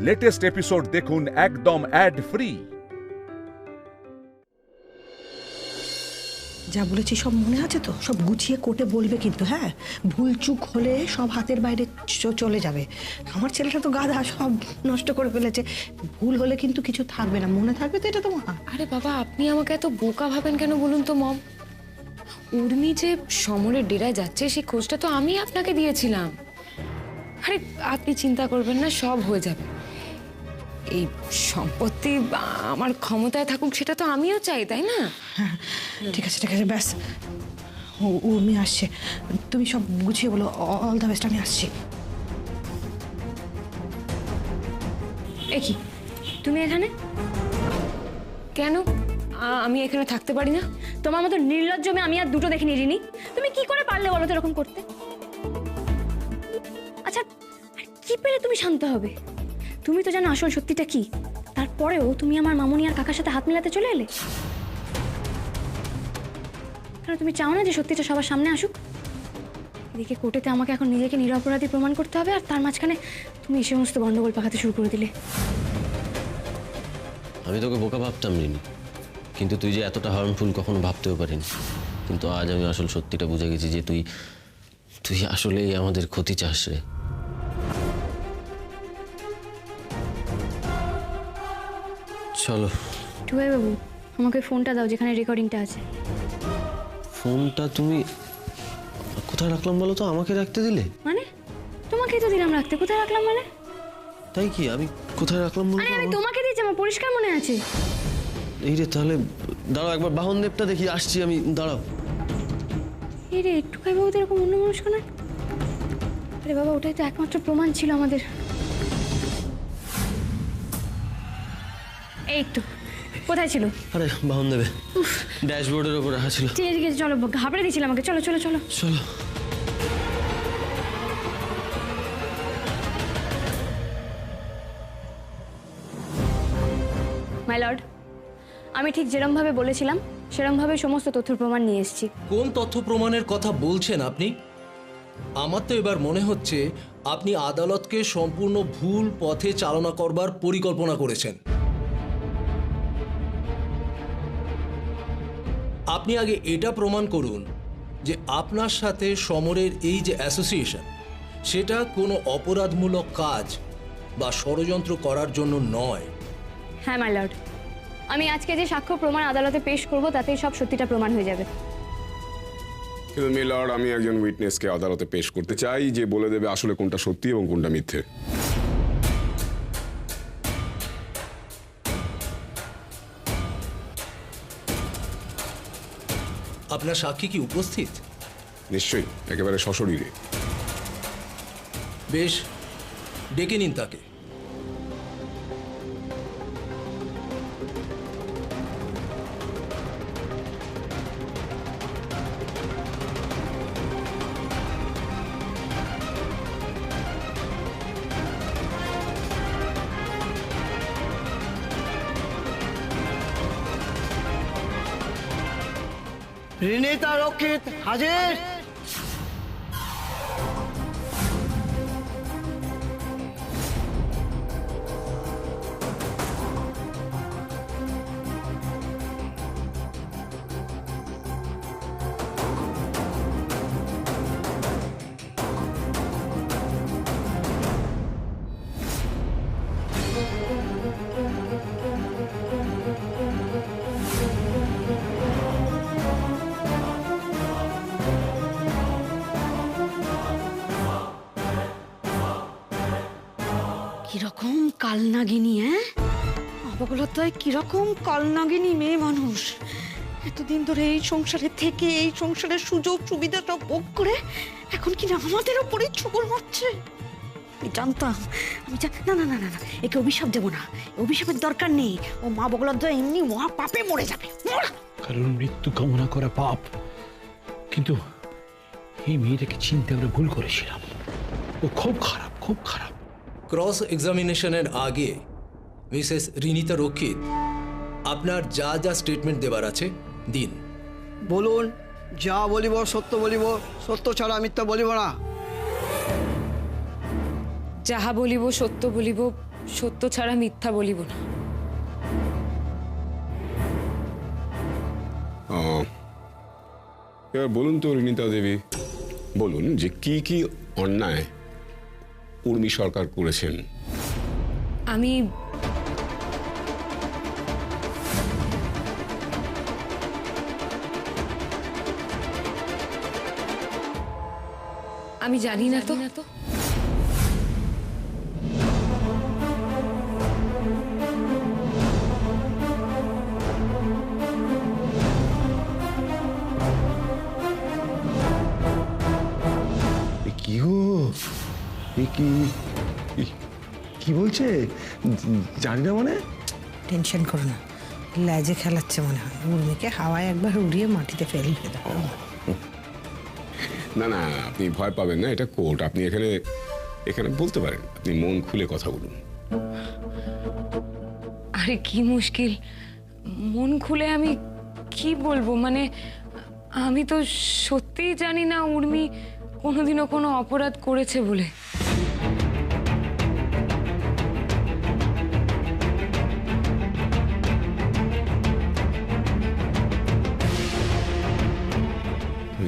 Latest episode দেখুন একদম add free যা বলেছি সব মনে আছে তো? সব গুছিয়ে কোটে বলবে কিন্তু হ্যাঁ? ভুল চুক হলে সব হাতের বাইরে চ- চলে যাবে। আমার ছেলেটা তো গাধা সব নষ্ট করে ফেলেছে। ভুল হলে কিন্তু কিছু থাকবে না। মনে থাকবে তো এটা তোমার? আরে বাবা আপনি আমাকে এত বোকা ভাবেন কেন বলুন তো মম? উর্মি যে সমরের ডেরায় যাচ্ছে সেই খোঁজটা তো আমি আপনাকে দিয়েছিলাম। আরে আপনি চিন্তা করবেন না সব হয়ে যাবে। এই সম্পত্তি আমার ক্ষমতায় থাকুক সেটা তো আমিও চাই তাই না? হ্যাঁ ঠিক আছে ঠিক আছে ব্যাস। ও উর্মি আসছে। তুমি সব গুছিয়ে বলো অল দ্য বেস্ট আমি আসছি। এ কি? তুমি এখানে? কেন? আমি এখানে থাকতে পারি না? তোমার মতো নির্লজ্জ মেয়ে আমি আর দুটো দেখিনি রিনি। তুমি কি করে পারলে বলো তো এরকম করতে? আচ্ছা কি পেলে তুমি শান্ত হবে? তুমি তো জানো আসল সত্যিটা কি? তারপরেও তুমি আমার মামুনি আর কাকার সাথে হাত মিলাতে চলে এলে? কারণ তুমি চাও না যে সত্যিটা সবার সামনে আসুক? এদিকে কোর্টেতে আমাকে এখন নিজেকে নিরপরাধী প্রমাণ করতে হবে, আর তার মাঝখানে তুমি এই সমস্ত গন্ডগোল পাকাতে শুরু করে দিলে। আমি তোকে বোকা ভাবতাম রিনি কিন্তু তুই যে এতটা হার্মফুল কখনো ভাবতেও পারিনি। কিন্তু আজ আমি আসল সত্যিটা বুঝে গেছি যে তুই তুই আসলেই আমাদের ক্ষতি চাস রে। চলো। টুয়ে বাবু আমাকে ফোনটা দাও যেখানে রেকর্ডিংটা আছে। ফোনটা তুমি কোথায় রাখলাম বলো তো? আমাকে রাখতে দিলে? মানে? তোমাকেই তো দিলাম রাখতে। কোথায় রাখলাম মানে? তাই কি? আমি কোথায় রাখলাম বলো আরে আমি তোমাকে দিয়েছি আমার পরিষ্কার মনে আছে। এই রে তাহলে দাঁড়াও একবার বাহন দেবটা দেখি আসছি আমি দাঁড়াও। এই রে একটুখাই বাবু এরকম অন্য মানুষ না আরে বাবা ওটাই তো একমাত্র প্রমাণ ছিল আমাদের। এই তো কোথায় ছিল? আরে বাহন দেবে। ড্যাশবোর্ডের ওপর রাখা ছিল। ঠিক আছে ঠিক আছে, চলো ঘাবড়ে দিয়েছিল আমাকে। চলো চলো চলো। চলো। মাই লর্ড আমি ঠিক যেরমভাবে বলেছিলাম সেরমভাবে সমস্ত তথ্য প্রমাণ নিয়ে এসেছি। কোন তথ্য প্রমাণের কথা বলছেন আপনি? আমার তো এবার মনে হচ্ছে আপনি আদালতকে সম্পূর্ণ ভুল পথে চালনা করবার পরিকল্পনা করেছেন। আপনি আগে এটা প্রমাণ করুন যে আপনার সাথে সমরের এই যে অ্যাসোসিয়েশন সেটা কোনো অপরাধমূলক কাজ বা ষড়যন্ত্র করার জন্য নয়। হ্যাঁ মাই লর্ড আমি আজকে যে সাক্ষ্য প্রমাণ আদালতে পেশ করব তাতেই সব সত্যিটা প্রমাণ হয়ে যাবে। কিন্তু মিলার আমি একজন উইটনেসকে আদালতে পেশ করতে চাই যে বলে দেবে আসলে কোনটা সত্যি এবং কোনটা মিথ্যে। আপনার সাক্ষী কি উপস্থিত? নিশ্চয়ই একেবারে সশরীরে। বেশ ডেকে নিন তাকে। রিনিতা রক্ষিত হাজির? কালনাগিনী হ্যাঁ? অবগলতায় কীরকম কালনাগিনী মেয়ে মানুষ। এতদিন ধরে এই সংসারে থেকে, এই সংসারের সুযোগ সুবিধাটা ভোগ করে এখন কি না আমাদের ওপরে ছুকর মারছে? জানতাম, আমি না না না না না, একে অভিশাপ দেবো না। অভিশাপের দরকার নেই। ও মা বগলতা এমনি মহা পাপে মরে যাবে। কারণ মৃত্যু কামনা করা পাপ। কিন্তু এই মেয়েটাকে চিনতে আমরা ভুল করেছিলাম। ও খুব খারাপ খুব খারাপ। ক্রস এক্সামিনেশনের আগে মিসেস রিনিতা রক্ষিত আপনার যা যা স্টেটমেন্ট দেবার আছে দিন। বলুন যা বলিব সত্য বলিব সত্য ছাড়া মিথ্যা বলিব না। যাহা বলিব সত্য বলিব সত্য ছাড়া মিথ্যা বলিব না। এবার বলুন তো রিনিতা দেবী। বলুন যে কি কি অন্যায় উর্মি সরকার করেছেন। আমি আমি জানি না তো। বলছে জানি না মানে। টেনশন করো না। লেজে খেলাচ্ছে মনে হয়। উর্মিকে হাওয়ায় একবার উড়িয়ে মাটিতে ফেলবে দাও না না আপনি ভয় পাবেন না এটা কোর্ট। আপনি এখানে এখানে বলতে পারেন আপনি মন খুলে কথা বলুন। আরে কি মুশকিল। মন খুলে আমি কি বলব? মানে আমি তো সত্যিই জানি না উর্মি কোনোদিনও কোনো অপরাধ করেছে বলে।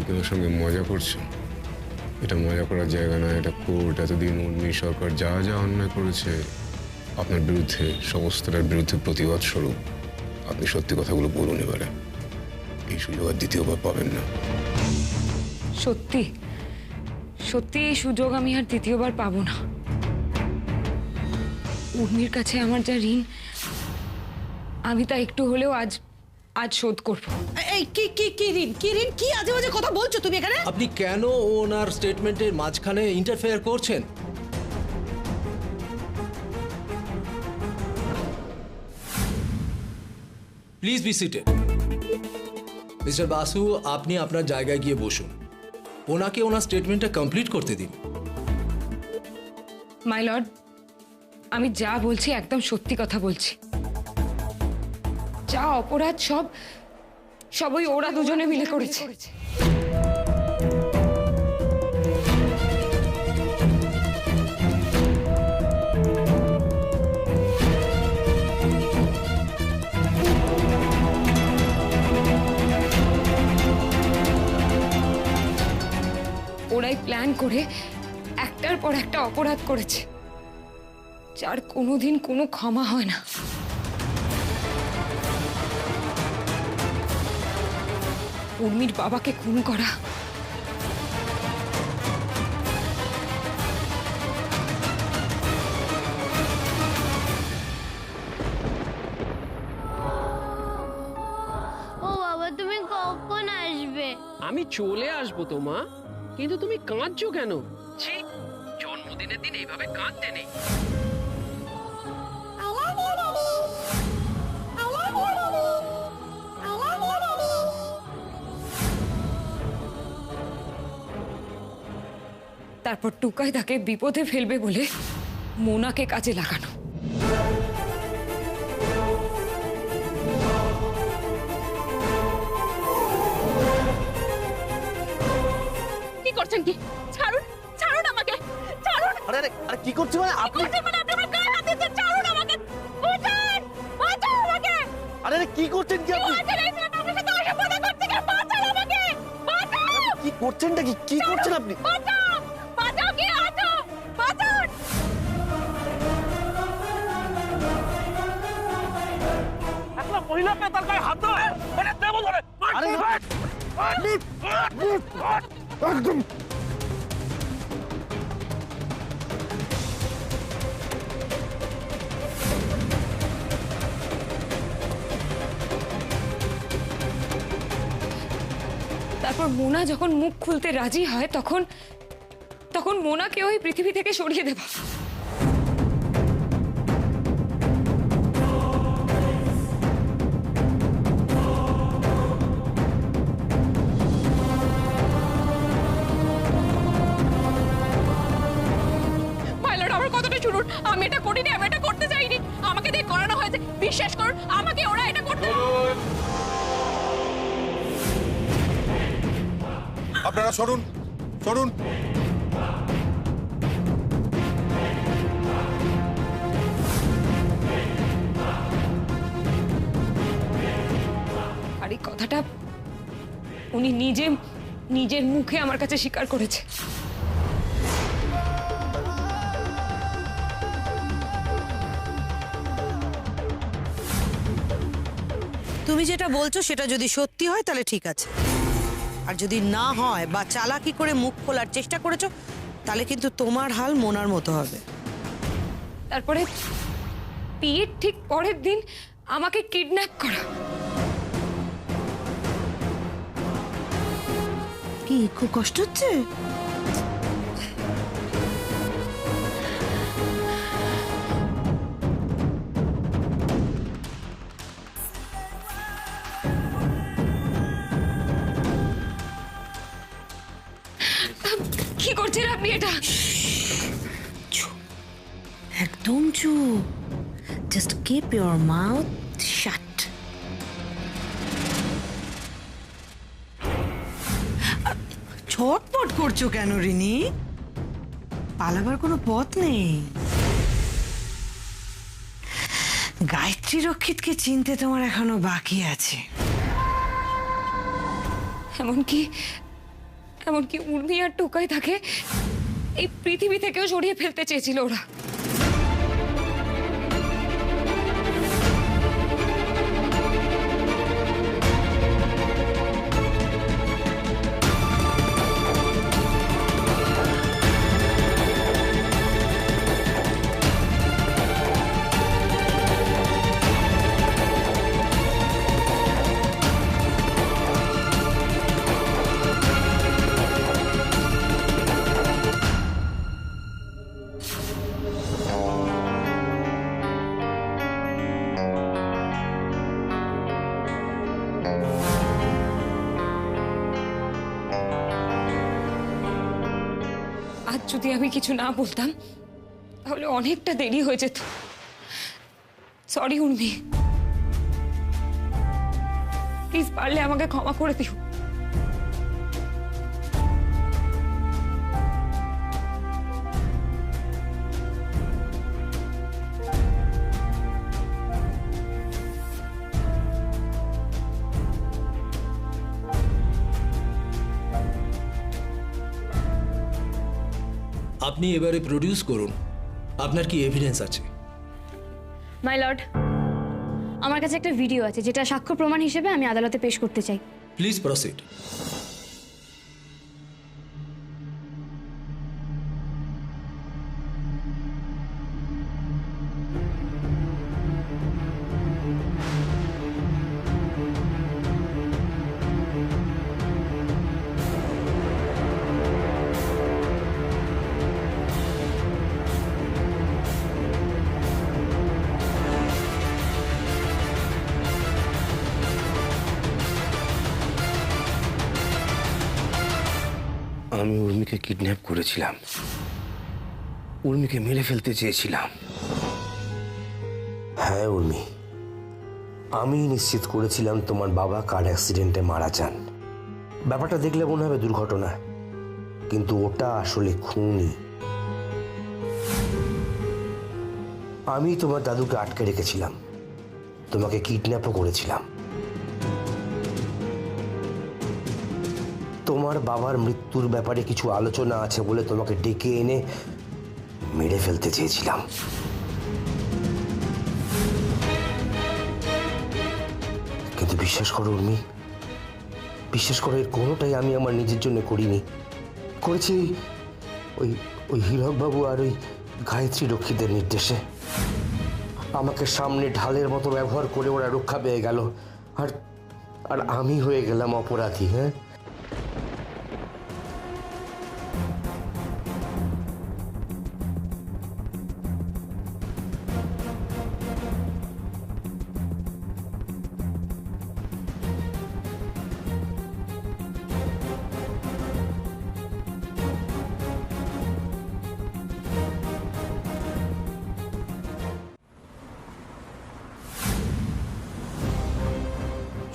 তুমি কি আমার সঙ্গে মজা করছ। এটা মজা করার জায়গা না, এটা কোর্ট, এতদিন উর্মি সরকার যা যা অন্যায় করেছে, আপনার বিরুদ্ধে সমস্তটার বিরুদ্ধে প্রতিবাদ স্বরূপ। আপনি সত্যি কথাগুলো বলুন এবারে। এই সুযোগ আর দ্বিতীয়বার পাবেন না। সত্যি? সত্যি এই সুযোগ আমি আর দ্বিতীয়বার পাবো না। উর্মির কাছে আমার যা ঋণ, আমি তা একটু হলেও আজ আজ শোধ করব। এই কি কি কি ঋণ? কি ঋণ? কি আজে বাজে কথা বলছো তুমি এখানে? আপনি কেন ওনার স্টেটমেন্টের মাঝখানে ইন্টারফেয়ার করছেন? Please be seated mister Basu আপনি আপনার জায়গায় গিয়ে বসুন। ওনাকে ওনার স্টেটমেন্টটা কমপ্লিট করতে দিন। মাই লর্ড আমি যা বলছি একদম সত্যি কথা বলছি। যা অপরাধ সব সবই ওরা দুজনে মিলে করেছে। ওরাই প্ল্যান করে একটার পর একটা অপরাধ করেছে। যার কোনোদিন কোনো ক্ষমা হয় না। উর্মির বাবাকে খুন করা। ও বাবা তুমি কখন আসবে? আমি চলে আসব তো মা। কিন্তু তুমি কাঁদছো কেন? জন্মদিনের দিন এইভাবে কাঁদতে নেই। তারপর টুকাই তাকে বিপদে ফেলবে বলে মোনাকে কাজে লাগানো। কি করছেন কি? ছাড়ুন ছাড়ুন আমাকে ছাড়ুন। আরে আরে আরে কি করছ মানে আপনি? করছেন মানে আপনি আমার গায়ে হাত দিচ্ছেন? ছাড়ুন আমাকে বাঁচান বাঁচান আমাকে। আরে আরে কি করছেন কি আপনি? বাঁচান এই ছেলেটা সাথে অসভ্যতা করছে কেন? বাঁচান আমাকে বাঁচাও কি করছেনটা কি? কি করছেন আপনি? আরে না। একদম। তারপর মোনা যখন মুখ খুলতে রাজি হয় তখন তখন মোনাকে ওই পৃথিবী থেকে সরিয়ে দেবা। আমি এটা করিনি আমি এটা করতে চাইনি। আমাকে দিয়ে করানো হয়েছে। বিশ্বাস করুন আমাকে ওরা এটা করতে আপনারা সরুন সরুন। কথাটা উনি নিজে নিজের মুখে আমার কাছে স্বীকার করেছে। যেটা বলছো সেটা যদি সত্যি হয় তাহলে ঠিক আছে। আর যদি না হয় বা চালাকি করে মুখ খোলার চেষ্টা করেছ তাহলে কিন্তু তোমার হাল মোনার মতো হবে। তারপরে বিয়ের ঠিক পরের দিন আমাকে কিডন্যাপ করা। কি খুব কষ্ট হচ্ছে? করছেন আপনি এটা একদম চুপ। Just keep your mouth shut ছটপট করছ কেন রিনি? পালাবার কোনো পথ নেই। গায়ত্রী রক্ষিতকে চিনতে তোমার এখনও বাকি আছে। এমনকি এমনকি উর্মি আর টোকাই তাকে এই পৃথিবী থেকেও সরিয়ে ফেলতে চেয়েছিল ওরা। আমি কিছু না বলতাম, তাহলে অনেকটা দেরি হয়ে যেত। সরি উর্মি। প্লিজ পারলে আমাকে ক্ষমা করে দিও। আপনি এবারে প্রডিউস করুন। আপনার কি এভিডেন্স আছে? মাই লর্ড আমার কাছে একটা ভিডিও আছে যেটা সাক্ষ্য প্রমাণ হিসেবে আমি আদালতে পেশ করতে চাই। প্লিজ প্রসিড উর্মিকে কিডন্যাপ করেছিলাম। উর্মিকে মেরে ফেলতে চেয়েছিলাম। হ্যাঁ উর্মি। আমি নিশ্চিত করেছিলাম তোমার বাবা কার অ্যাক্সিডেন্টে মারা যান। ব্যাপারটা দেখলে মনে হবে দুর্ঘটনা। কিন্তু ওটা আসলে খুনি। আমি তোমার দাদুকে আটকে রেখেছিলাম। তোমাকে কিডন্যাপও করেছিলাম। তোমার বাবার মৃত্যুর ব্যাপারে কিছু আলোচনা আছে বলে তোমাকে ডেকে এনে মেরে ফেলতে চেয়েছিলাম। কিন্তু বিশ্বাস করো উর্মি, বিশ্বাস করো এর কোনোটাই আমি আমার নিজের জন্য করিনি। করেছি ওই ওই হীরকবাবু আর ওই গায়ত্রী রক্ষীদের নির্দেশে। আমাকে সামনে ঢালের মতো ব্যবহার করে ওরা রক্ষা পেয়ে গেল। আর আর আমি হয়ে গেলাম অপরাধী হ্যাঁ?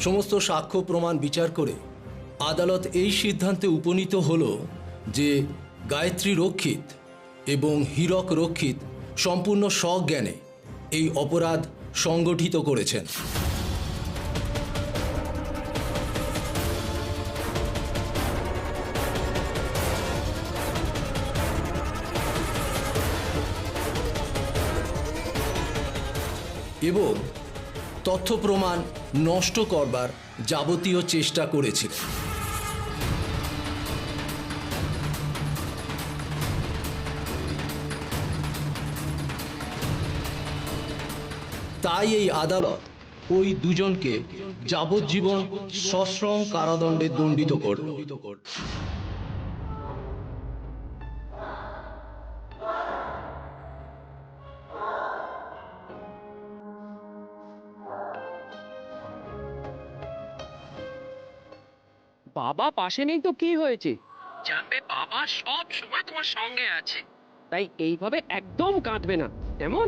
সমস্ত সাক্ষ্য প্রমাণ বিচার করে আদালত এই সিদ্ধান্তে উপনীত হল যে গায়ত্রী রক্ষিত এবং হীরক রক্ষিত সম্পূর্ণ স্বজ্ঞানে এই অপরাধ সংগঠিত করেছেন। এবং তথ্য প্রমাণ নষ্ট করবার যাবতীয় চেষ্টা করেছিলেন। তাই এই আদালত ওই দুজনকে যাবজ্জীবন সশ্রম কারাদণ্ডে দণ্ডিত করল। বাবা পাশে নেই তো কি হয়েছে? জানবে বাবা সব সময় তোমার সঙ্গে আছে। তাই এইভাবে একদম কাঁদবে না। কেমন?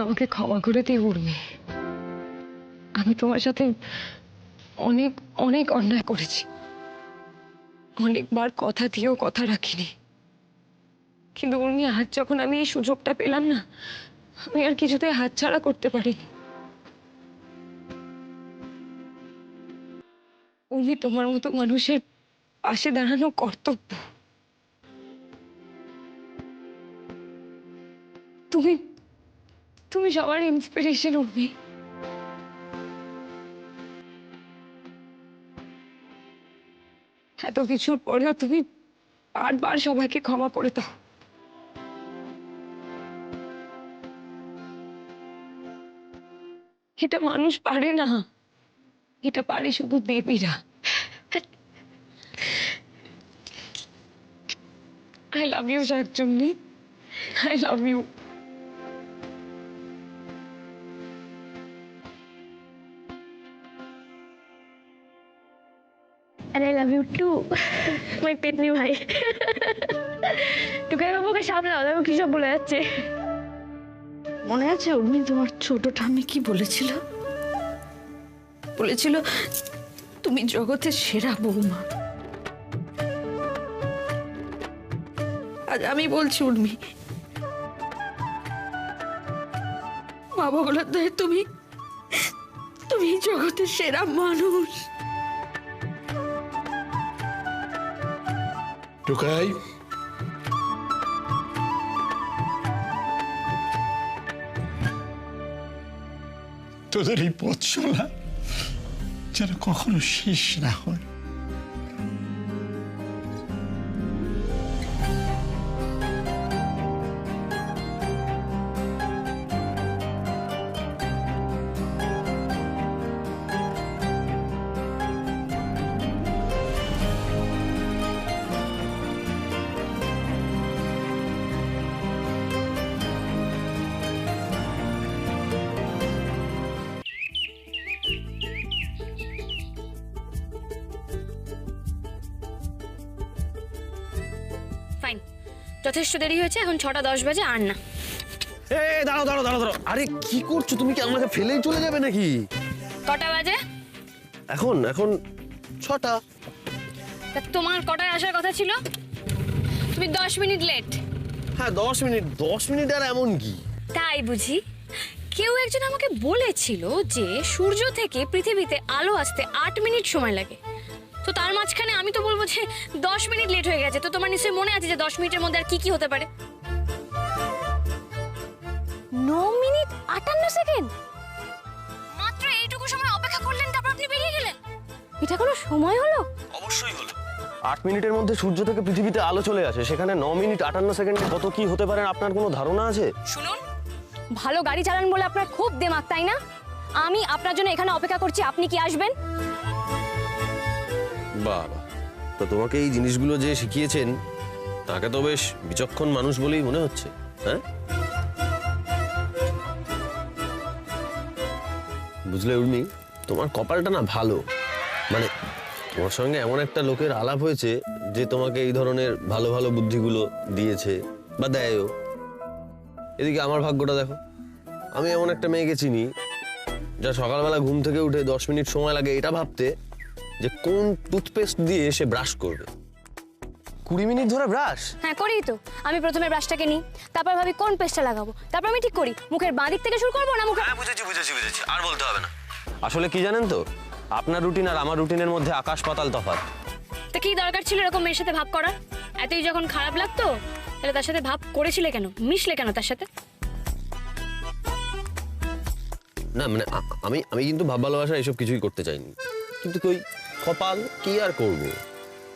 আমাকে ক্ষমা করে দিয়ে উর্মি। আমি তোমার সাথে অনেক অনেক অন্যায় করেছি। অনেকবার কথা দিয়েও কথা রাখিনি। কিন্তু উর্মি, আজ যখন আমি এই সুযোগটা পেলাম না, আমি আর কিছুতে হাতছাড়া করতে পারিনি। উর্মি, তোমার মতো মানুষের পাশে দাঁড়ানো কর্তব্য। তুমি তুমি সবার ইন্সপিরেশন উঠবে এত কিছুর পরেও তুমি বারবার সবাইকে ক্ষমা করে দাও। এটা মানুষ পারে না। এটা পারে শুধু দেবীরা। আই লাভ ইউ শাকচুন্নি I love you And I love you too, my পেতনি ভাই টুকাই বাবুকে সামলাও দেখো কি সব বলে যাচ্ছে মনে আছে উর্মি তোমার ছোট ঠাম্মি কি বলেছিল? বলেছিল তুমি জগতের সেরা বৌমা। আজ আমি বলছি উর্মি মা বগলার তুমি তুমি জগতের সেরা মানুষ। টুকাই তোদের এই পথ চলা যেন কখনো শেষ না হয়। যথেষ্ট দেরি হয়েছে এখন ছটা দশ বাজে আর না। এ দাঁড়াও দাঁড়াও দাঁড়াও দাঁড়াও। আরে কি করছ? তুমি কি আমাকে ফেলেই চলে যাবে নাকি? কটা বাজে? এখন এখন ছটা। তা তোমার কটায় আসার কথা ছিল? তুমি দশ মিনিট লেট হ্যাঁ দশ মিনিট দশ মিনিট আর এমন কি? তাই বুঝি। কেউ একজন আমাকে বলেছিল যে সূর্য থেকে পৃথিবীতে আলো আসতে আট মিনিট সময় লাগে। তো তার মাঝখানে আমি তো বলব যে দশ মিনিট লেট হয়ে গেছে তো তোমার নিশ্চয়ই মনে আছে যে দশ মিনিটের মধ্যে আর কি কি হতে পারে? ন মিনিট আটান্ন সেকেন্ড? মাত্র এইটুকু সময় অপেক্ষা করলেন তারপর আপনি বেরিয়ে গেলেন? এটা কোনো সময় হলো? অবশ্যই হলো। আট মিনিটের মধ্যে সূর্য থেকে পৃথিবীতে আলো চলে আসে সেখানে ন মিনিট আটান্ন সেকেন্ডে কত কি হতে পারে আপনার কোনো ধারণা আছে? শুনুন ভালো গাড়ি চালান বলে আপনার খুব দেমাক তাই না? আমি আপনার জন্য এখানে অপেক্ষা করছি আপনি কি আসবেন? বাবা। তা তোমাকে এই জিনিসগুলো যে শিখিয়েছেন, তাকে তো বেশ বিচক্ষণ মানুষ বলেই মনে হচ্ছে হ্যাঁ? বুঝলে উর্মি, তোমার কপালটা না ভালো। মানে তোমার সঙ্গে এমন একটা লোকের আলাপ হয়েছে যে তোমাকে এই ধরনের ভালো ভালো বুদ্ধিগুলো দিয়েছে বা দেয়ও। এদিকে আমার ভাগ্যটা দেখো। আমি এমন একটা মেয়েকে চিনি, যা সকালবেলা ঘুম থেকে উঠে দশ মিনিট সময় লাগে এটা ভাবতে। যে কোন টুথপেস্ট দিয়ে সে ব্রাশ করবে? কুড়ি মিনিট ধরে ব্রাশ? হ্যাঁ করি তো। আমি প্রথমে ব্রাশটাকে নিই তারপর ভাবি কোন পেস্টটা লাগাবো। তারপর আমি ঠিক করি মুখের বাঁ দিক থেকে শুরু করব না মুখে বুঝেছি বুঝেছি বুঝেছি আর বলতে হবে না। আসলে কি জানেন তো আপনার রুটিন আর আমার রুটিনের মধ্যে আকাশ পাতাল তফাৎ। তা কি দরকার ছিল এরকম মেয়ের সাথে ভাব করা এতই যখন খারাপ লাগতো তাহলে তার সাথে ভাব করেছিলে কেন? মিশলে কেন তার সাথে? না মানে আমি আমি কিন্তু ভাব ভালোবাসা এসব কিছুই করতে চাইনি। কিন্তু কই কপাল কি আর করব?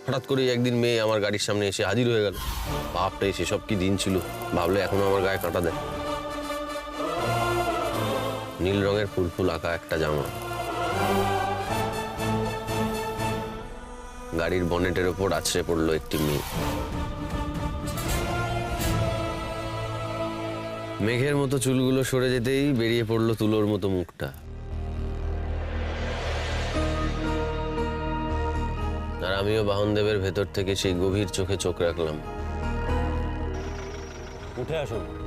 হঠাৎ করে একদিন মেয়ে আমার গাড়ির সামনে এসে হাজির হয়ে গেল। বাপটা সেসব কি দিন ছিল? ভাবলে এখনও আমার গায়ে কাঁটা দেয়। নীল রঙের ফুল ফুল আঁকা একটা জামা। গাড়ির বনেটের ওপর আছড়ে পড়ল একটি মেয়ে। মেঘের মতো চুলগুলো সরে যেতেই বেরিয়ে পড়ল তুলোর মতো মুখটা। আমিও বাহনদেবের ভেতর থেকে সেই গভীর চোখে চোখ রাখলাম। উঠে আসুন।